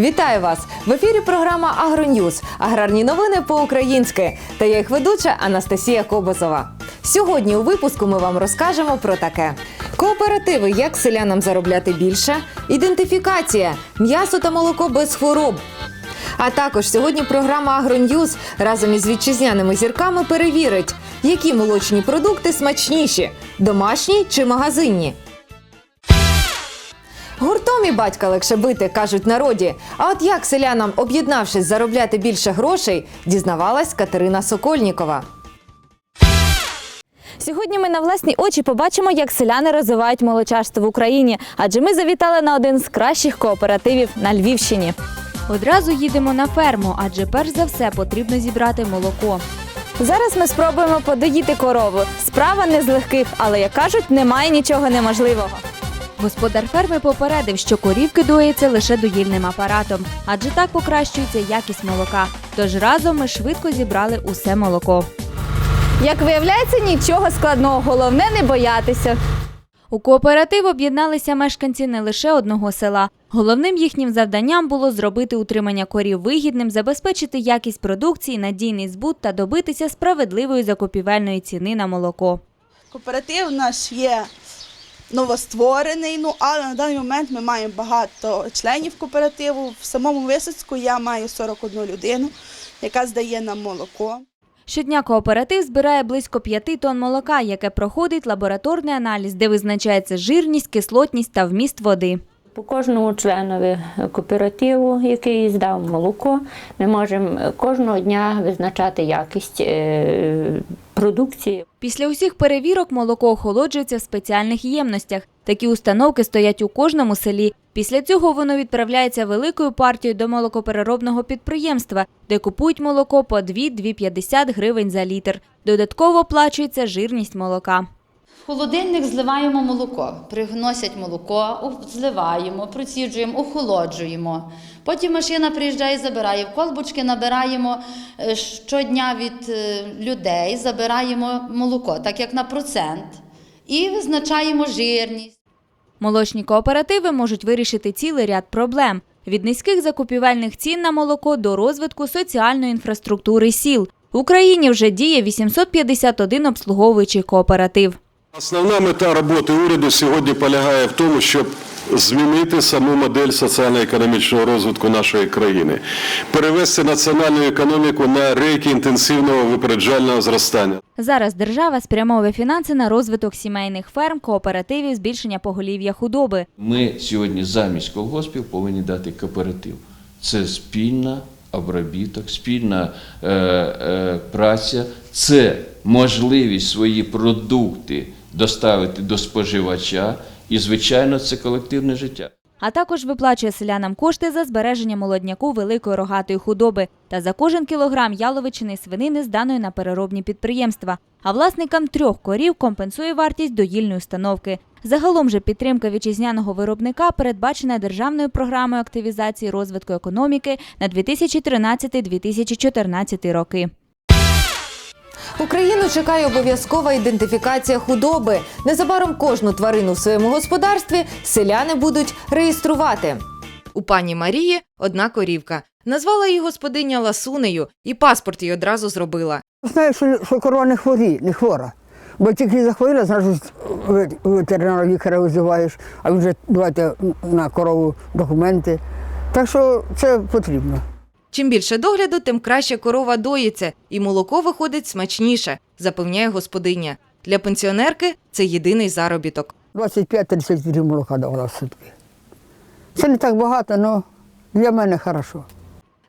Вітаю вас! В ефірі програма Агроньюз. Аграрні новини по-українськи. Та я їх ведуча Анастасія Кобозова. Сьогодні у випуску ми вам розкажемо про таке: кооперативи, як селянам заробляти більше, ідентифікація, м'ясо та молоко без хвороб. А також сьогодні програма Агроньюз разом із вітчизняними зірками перевірить, які молочні продукти смачніші домашні чи магазинні. Гуртом і батька легше бити, кажуть народі. А от як селянам, об'єднавшись, заробляти більше грошей, дізнавалась Катерина Сокольнікова. Сьогодні ми на власні очі побачимо, як селяни розвивають молочарство в Україні, адже ми завітали на один з кращих кооперативів на Львівщині. Одразу їдемо на ферму, адже перш за все потрібно зібрати молоко. Зараз ми спробуємо подоїти корову. Справа не з легких, але як кажуть, немає нічого неможливого. Господар ферми попередив, що корівки доїться лише доїльним апаратом, адже так покращується якість молока. Тож разом ми швидко зібрали усе молоко. Як виявляється, нічого складного, головне не боятися. У кооператив об'єдналися мешканці не лише одного села. Головним їхнім завданням було зробити утримання корів вигідним, забезпечити якість продукції, надійний збут та добитися справедливої закупівельної ціни на молоко. Кооператив наш є новостворений, ну але на даний момент ми маємо багато членів кооперативу. В самому Висоцьку я маю 41 людину, яка здає нам молоко. Щодня кооператив збирає близько 5 тонн молока, яке проходить лабораторний аналіз, де визначається жирність, кислотність та вміст води. По кожному членові кооперативу, який здав молоко, ми можемо кожного дня визначати якість е, продукції. Після усіх перевірок молоко охолоджується в спеціальних ємностях. Такі установки стоять у кожному селі. Після цього воно відправляється великою партією до молокопереробного підприємства, де купують молоко по 2-2,50 гривень за літр. Додатково оплачується жирність молока. В холодильник зливаємо молоко, приносять молоко, зливаємо, проціджуємо, охолоджуємо. Потім машина приїжджає, забирає. В колбочки набираємо е, щодня від е, людей, забираємо молоко, так як на процент, і визначаємо жирність. Молочні кооперативи можуть вирішити цілий ряд проблем від низьких закупівельних цін на молоко до розвитку соціальної інфраструктури сіл. В Україні вже діє 851 обслуговуючий кооператив. Основна мета роботи уряду сьогодні полягає в тому, щоб змінити саму модель соціально-економічного розвитку нашої країни, перевести національну економіку на рейки інтенсивного випереджального зростання. Зараз держава спрямовує фінанси на розвиток сімейних ферм, кооперативів, збільшення поголів'я худоби. Ми сьогодні замість колгоспів повинні дати кооператив. Це спільна обробіток, спільна е, е, праця, це можливість свої продукти доставити до споживача, і, звичайно, це колективне життя. А також виплачує селянам кошти за збереження молодняку великої рогатої худоби та за кожен кілограм яловичини свинини зданої на переробні підприємства. А власникам трьох корів компенсує вартість доїльної установки. Загалом же підтримка вітчизняного виробника передбачена державною програмою активізації розвитку економіки на 2013-2014 роки. Україну чекає обов'язкова ідентифікація худоби. Незабаром кожну тварину в своєму господарстві селяни будуть реєструвати. У пані Марії одна корівка. Назвала її господиня Ласунею, і паспорт їй одразу зробила. Знаю, що, що корова не хворі, не хвора. Бо тільки захворіла, значить ве- ветеринара лікаря визиваєш, а вже давайте на корову документи. Так що це потрібно. Чим більше догляду, тим краще корова доїться, і молоко виходить смачніше, запевняє господиня. Для пенсіонерки це єдиний заробіток. 25-30 літрів молока давала в сутки. Це не так багато, але для мене хорошо.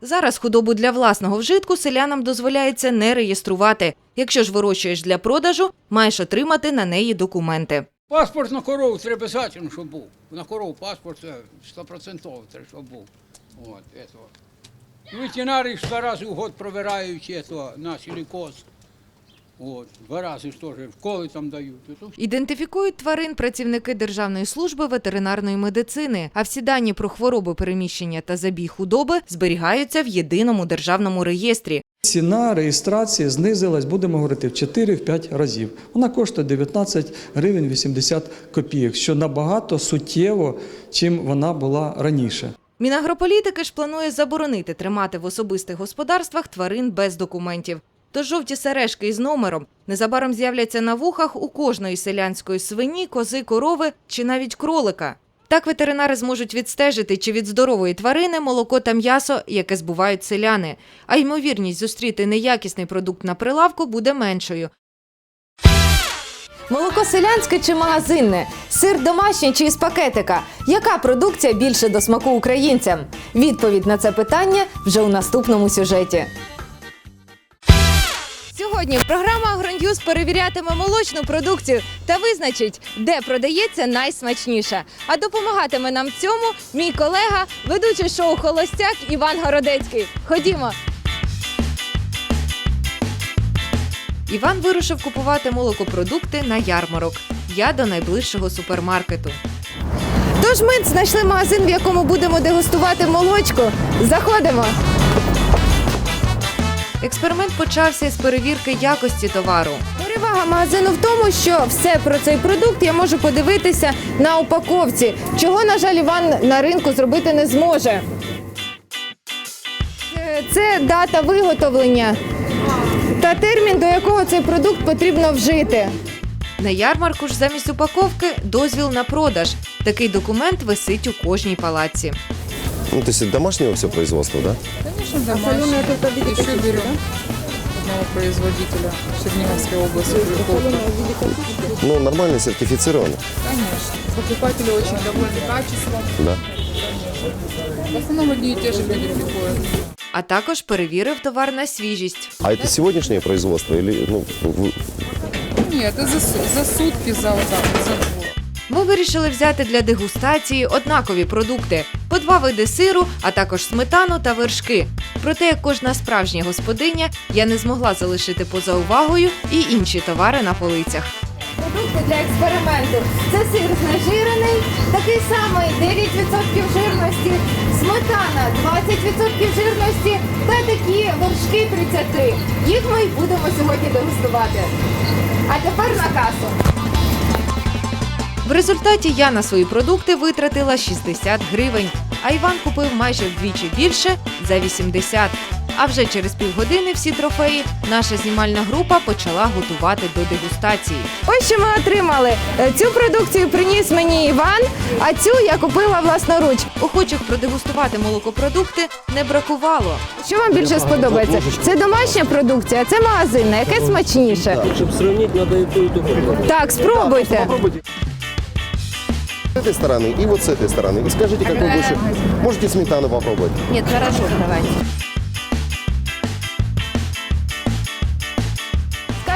Зараз худобу для власного вжитку селянам дозволяється не реєструвати. Якщо ж вирощуєш для продажу, маєш отримати на неї документи. Паспорт на корову треба обов'язково, щоб був. На корову паспорт це 100% треба, щоб був. От, этого. Ветеринарі ж два рази в год провирають это, на силікоз. От, два рази ж теж вколи там дають. Ідентифікують тварин працівники Державної служби ветеринарної медицини, а всі дані про хвороби переміщення та забій худоби зберігаються в єдиному державному реєстрі. Ціна реєстрації знизилась, будемо говорити, в 4-5 разів. Вона коштує 19 гривень 80 копійок, що набагато суттєво, чим вона була раніше. Мінагрополітики ж планує заборонити тримати в особистих господарствах тварин без документів. Тож жовті сережки із номером незабаром з'являться на вухах у кожної селянської свині, кози, корови чи навіть кролика. Так ветеринари зможуть відстежити, чи від здорової тварини молоко та м'ясо, яке збувають селяни. А ймовірність зустріти неякісний продукт на прилавку буде меншою. Молоко селянське чи магазинне? Сир домашній чи із пакетика? Яка продукція більше до смаку українцям? Відповідь на це питання вже у наступному сюжеті. Сьогодні програма «Агроньюз» перевірятиме молочну продукцію та визначить, де продається найсмачніша. А допомагатиме нам цьому мій колега, ведучий шоу Холостяк Іван Городецький. Ходімо. Іван вирушив купувати молокопродукти на ярмарок. Я до найближчого супермаркету. Тож ми знайшли магазин, в якому будемо дегустувати молочко. Заходимо. Експеримент почався з перевірки якості товару. Перевага магазину в тому, що все про цей продукт я можу подивитися на упаковці, чого, на жаль, Іван на ринку зробити не зможе. Е, Це дата виготовлення та термін, до якого цей продукт потрібно вжити. На ярмарку ж замість упаковки дозвіл на продаж. Такий документ висить у кожній палаці. Ну, то есть это домашнего все производства, да? Еще берем одного производителя Черниговской области. Ну, нормально сертифицировано, Конечно. Покупатели очень довольны качеством. да. В основном одни и те же люди приходят А також перевірив товар на свіжість. А это сегодняшнее производство или, ну, вы- Нет, это за, су- за сутки, за вот так, вот, за двое. Ми вирішили взяти для дегустації однакові продукти: по два види сиру, а також сметану та вершки. Проте, як кожна справжня господиня, я не змогла залишити поза увагою і інші товари на полицях. Продукти для експерименту. Це сир знежирений, такий самий 9% жирності, сметана 20% жирності та такі вершки 33. Їх ми й будемо сьогодні дегустувати. А тепер на касу. В результаті я на свої продукти витратила 60 гривень, а Іван купив майже вдвічі більше за 80. А вже через півгодини всі трофеї наша знімальна група почала готувати до дегустації. Ось що ми отримали. Е, Цю продукцію приніс мені Іван, а цю я купила власноруч. Охочих продегустувати молокопродукти не бракувало. Що вам більше сподобається? Це домашня продукція, а це магазинна. Яке смачніше? Чтобы сравнить, надо и то, и то попробовать. Так, спробуйте. Попробуйте. С этой стороны и вот с этой стороны. И скажите, какой больше. Можете сметану попробовать. Ні, творожок давайте.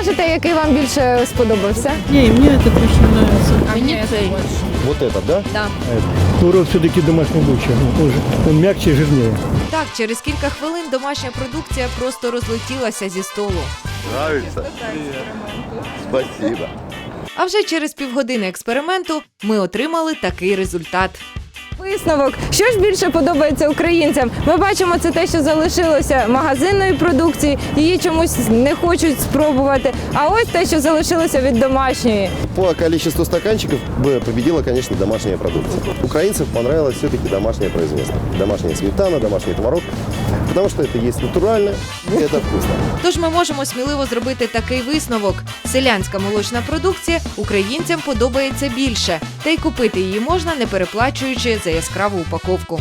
Скажете, який вам більше сподобався? Мені цей. Вот этот, да? Творог все-таки домашний лучше. Он, же- он мягче и жирнее. Так, через кілька хвилин домашня продукція просто розлетілася зі столу. Нравится? Спасибо. А вже через півгодини експерименту ми отримали такий результат. Висновок, що ж більше подобається українцям? Ми бачимо це те, що залишилося магазинної продукції, її чомусь не хочуть спробувати. А ось те, що залишилося від домашньої. По количеству стаканчиков бы победила, конечно, домашняя продукция. Украинцам понравилось все-таки домашнее производство. Домашняя сметана, домашний творог. Потому что это есть натурально, и это вкусно. Тож ми можемо сміливо зробити такий висновок: селянська молочна продукція українцям подобається більше, та й купити її можна, не переплачуючи за яскраву упаковку.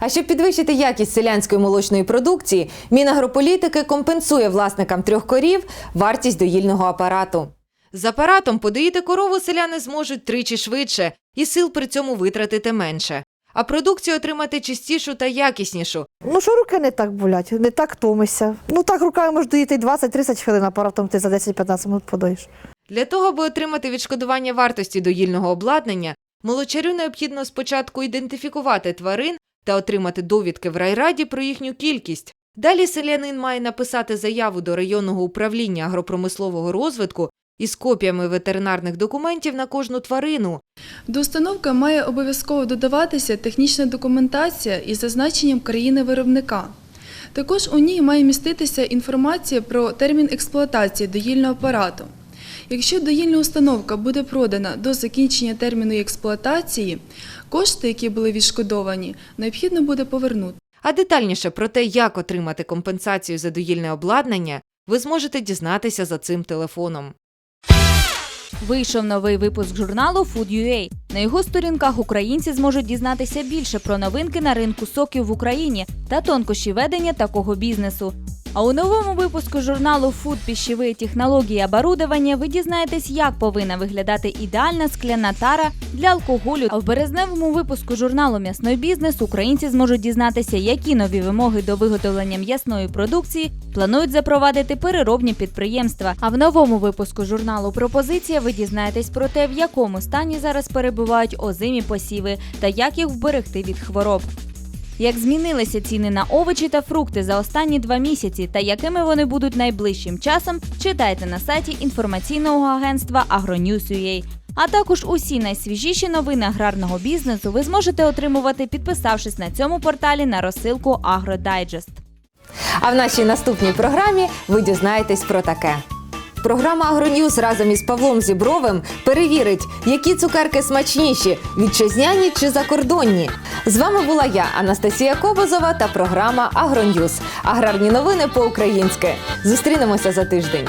А щоб підвищити якість селянської молочної продукції, Мінагрополітики компенсує власникам трьох корів вартість доїльного апарату. З апаратом подоїти корову селяни зможуть тричі швидше і сил при цьому витратити менше. А продукцію отримати чистішу та якіснішу, Ну що руки не так болять, не так томишся. Ну так руками можеш доїти 20-30 хвилин, апаратом ти за 10-15 минут подоїш. Для того, аби отримати відшкодування вартості доїльного обладнання, молочарю необхідно спочатку ідентифікувати тварин та отримати довідки в райраді про їхню кількість. Далі селянин має написати заяву до районного управління агропромислового розвитку із копіями ветеринарних документів на кожну тварину. До установки має обов'язково додаватися технічна документація із зазначенням країни-виробника. Також у ній має міститися інформація про термін експлуатації доїльного апарату. Якщо доїльна установка буде продана до закінчення терміну експлуатації, кошти, які були відшкодовані, необхідно буде повернути. А детальніше про те, як отримати компенсацію за доїльне обладнання, ви зможете дізнатися за цим телефоном. Вийшов новий випуск журналу Food.ua. На його сторінках українці зможуть дізнатися більше про новинки на ринку соків в Україні та тонкощі ведення такого бізнесу. А у новому випуску журналу Food пищеві технології оборудовання ви дізнаєтесь, як повинна виглядати ідеальна скляна тара для алкоголю. А в березневому випуску журналу М'ясний бізнес українці зможуть дізнатися, які нові вимоги до виготовлення м'ясної продукції планують запровадити переробні підприємства. А в новому випуску журналу Пропозиція ви дізнаєтесь про те, в якому стані зараз перебувають озимі посіви та як їх вберегти від хвороб. Як змінилися ціни на овочі та фрукти за останні два місяці та якими вони будуть найближчим часом, читайте на сайті інформаційного агентства AgroNews.ua. А також усі найсвіжіші новини аграрного бізнесу ви зможете отримувати, підписавшись на цьому порталі на розсилку AgroDigest. А в нашій наступній програмі ви дізнаєтесь про таке. Програма «Агроньюз» разом із Павлом Зібровим перевірить, які цукерки смачніші вітчизняні чи закордонні. З вами була я, Анастасія Кобозова, та програма «Агроньюз». Аграрні новини по-українськи. Зустрінемося за тиждень.